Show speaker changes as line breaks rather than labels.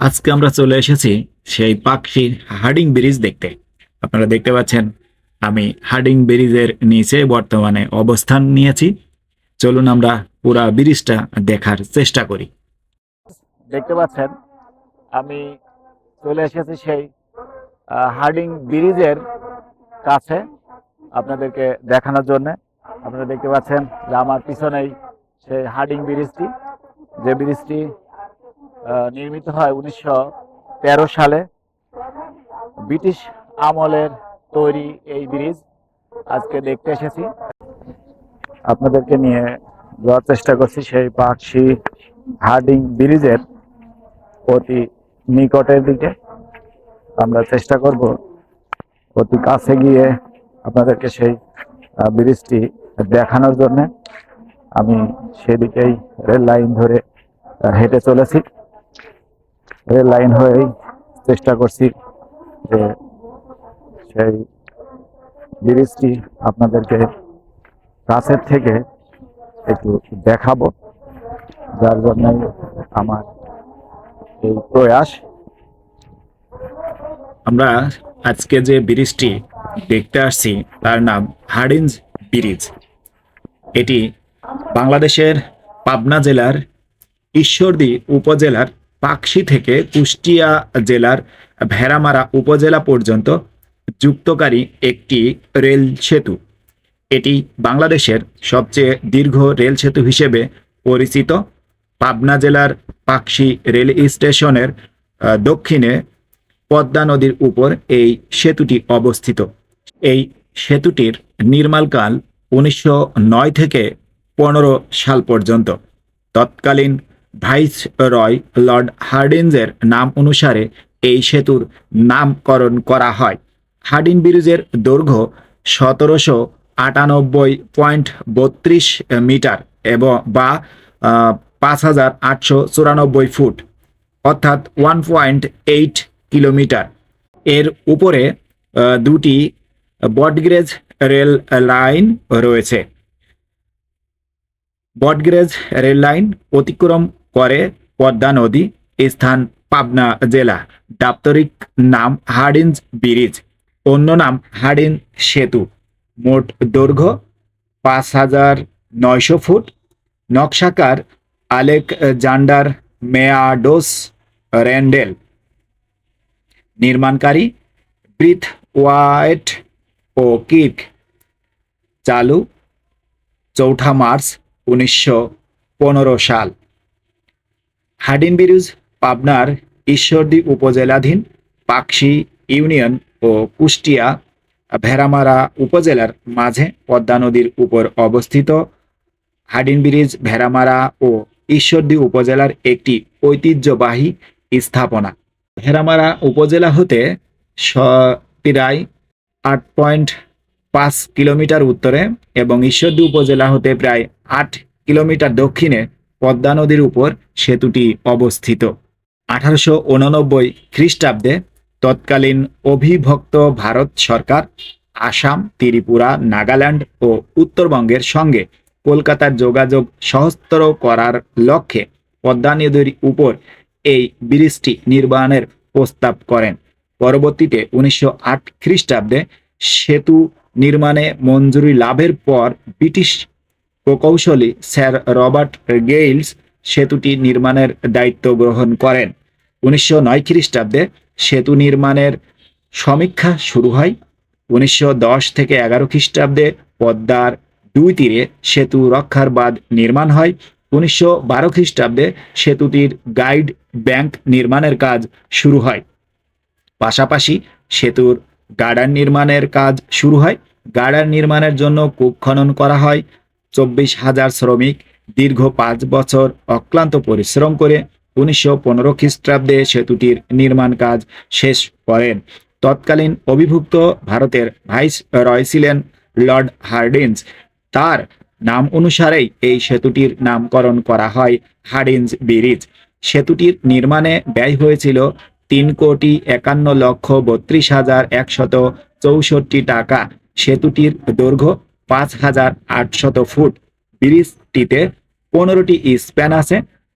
আজকে আমরা চলে এসেছি সেই পাখির হার্ডিং ব্রিজ দেখতে। আপনারা দেখতে পাচ্ছেন, আমি হার্ডিং ব্রিজের নিচে বর্তমানে অবস্থান নিয়েছি। চলুন আমরা পুরা ব্রিজটা দেখার চেষ্টা করি। দেখতে পাচ্ছেন, আমি চলে এসেছি সেই হার্ডিং ব্রিজের কাছে আপনাদেরকে দেখানোর জন্য। আপনারা দেখতে পাচ্ছেন যে আমার পিছনেই সেই হার্ডিং ব্রিজটি, যে ব্রিজটি নির্মিত হয় উনিশশো তেরো সালে। ব্রিটিশ আমলের তৈরি এই ব্রিজ, আজকে দেখতে এসেছি। আপনাদেরকে নিয়ে যাওয়ার চেষ্টা করছি সেই পাকশি হার্ডিং ব্রিজের অতি নিকটের দিকে। আমরা চেষ্টা করব অতি কাছে গিয়ে আপনাদেরকে সেই ব্রিজটি দেখানোর জন্য। আমি সেদিকেই রেল লাইন ধরে হেঁটে চলেছি। রেল লাইন হয়েই চেষ্টা করছি যে সেই ব্রিজটি আপনাদেরকে কাছের থেকে একটু দেখাবো, যার জন্যই আমার এই প্রয়াস। আমরা আজকে যে ব্রিজটি দেখতে আসছি, তার নাম হার্ডিঞ্জ ব্রিজ। এটি বাংলাদেশের পাবনা জেলার ঈশ্বরদী উপজেলার পাকশি থেকে কুষ্টিয়া জেলার ভেড়ামারা উপজেলা পর্যন্ত যুক্তকারী একটি রেল সেতু। এটি বাংলাদেশের সবচেয়ে দীর্ঘ রেল সেতু হিসেবে পরিচিত। পাবনা জেলার পাকশি রেল স্টেশনের দক্ষিণে পদ্মা নদীর উপর এই সেতুটি অবস্থিত। এই সেতুটির নির্মাণকাল উনিশশো নয় থেকে পনেরো সাল পর্যন্ত। তৎকালীন ভাইস রয় লর্ড হার্ডিঞ্জের নাম অনুসারে এই সেতুর নামকরণ করা হয়। হার্ডিন ব্রিজের দৈর্ঘ্য সতেরোশো আটানব্বই পয়েন্ট বত্রিশ মিটার এবং বা পাঁচ হাজার আটশো চুরানব্বই ফুট, অর্থাৎ ওয়ান পয়েন্ট এইট কিলোমিটার। এর উপরে দুটি বটগ্রেজ রেল লাইন রয়েছে। বটগ্রেজ রেল লাইন অতিক্রম করে পদ্মা নদী স্থান পাবনা জেলা। দাপ্তরিক নাম হার্ডিঞ্জ ব্রিজ, অন্য নাম হার্ডিন সেতু। মোট দৈর্ঘ্য পাঁচ হাজার নয়শো ফুট। নকশাকার আলেক জান্ডার মেয়াডোস র্যান্ডেল। নির্মাণকারী ব্রিথ ওয়াইট ও কিক চালু চৌঠা মার্চ উনিশশো পনেরো সাল। হাডিন ব্রিজ, পাবনার ঈশ্বরদী উপজেলাধীন, পাকশি ইউনিয়ন ও কুষ্টিয়া, ভেড়ামারা উপজেলার মাঝে পদ্মা নদীর উপর অবস্থিত। হাডিন ব্রিজ, ভেড়ামারা ও ঈশ্বরদী উপজেলার একটি ঐতিহ্যবাহী স্থাপনা। ভেড়ামারা উপজেলা হতে প্রায় আট পয়েন্ট পাঁচ কিলোমিটার উত্তরে এবং ঈশ্বরদী উপজেলা হতে প্রায় আট কিলোমিটার দক্ষিণে পদ্মা নদীর উপর সেতুটি অবস্থিত। আঠারোশো উননব্বই খ্রিস্টাব্দে তৎকালীন অভিভক্ত ভারত সরকার আসাম, ত্রিপুরা, নাগাল্যান্ড ও উত্তরবঙ্গের সঙ্গে কলকাতার যোগাযোগ সহস্তর করার লক্ষ্যে পদ্মা নদীর উপর এই ব্রিজটি নির্মাণের প্রস্তাব করেন। পরবর্তীতে উনিশশো আট খ্রিস্টাব্দে সেতু নির্মাণে মঞ্জুরি লাভের পর ব্রিটিশ প্রকৌশলী স্যার রবার্ট গেইলস সেতুটি নির্মাণের দায়িত্ব গ্রহণ করেন। উনিশশো নয় খ্রিস্টাব্দে সেতু নির্মাণের সমীক্ষা শুরু হয়। উনিশশো দশ থেকে এগারো খ্রিস্টাব্দে পদ্মার দুই তীরে সেতু রক্ষার বাদ নির্মাণ হয়। উনিশশো বারো খ্রিস্টাব্দে সেতুটির গাইড ব্যাংক নির্মাণের কাজ শুরু হয়। পাশাপাশি সেতুর গার্ডার নির্মাণের কাজ শুরু হয়। গার্ডার নির্মাণের জন্য কূপ খনন করা হয়। চব্বিশ হাজার শ্রমিক দীর্ঘ পাঁচ বছর অক্লান্ত পরিশ্রম করে উনিশশো পনেরো খ্রিস্টাব্দে সেতুটির নির্মাণ কাজ শেষ করেন। তৎকালীন অভিভুক্ত ভারতের ভাইস রয় ছিলেন লর্ড হার্ডিন্স তার নাম অনুসারেই এই সেতুটির নামকরণ করা হয় হার্ডিন্স ব্রিজ। সেতুটির নির্মাণে ব্যয় হয়েছিল তিন কোটি একান্ন লক্ষ বত্রিশ হাজার একশত চৌষট্টি টাকা। সেতুটির দৈর্ঘ্য পাঁচ হাজার আটশত ফুট ব্রিজটিতে পনেরোটি স্প্যান আছে।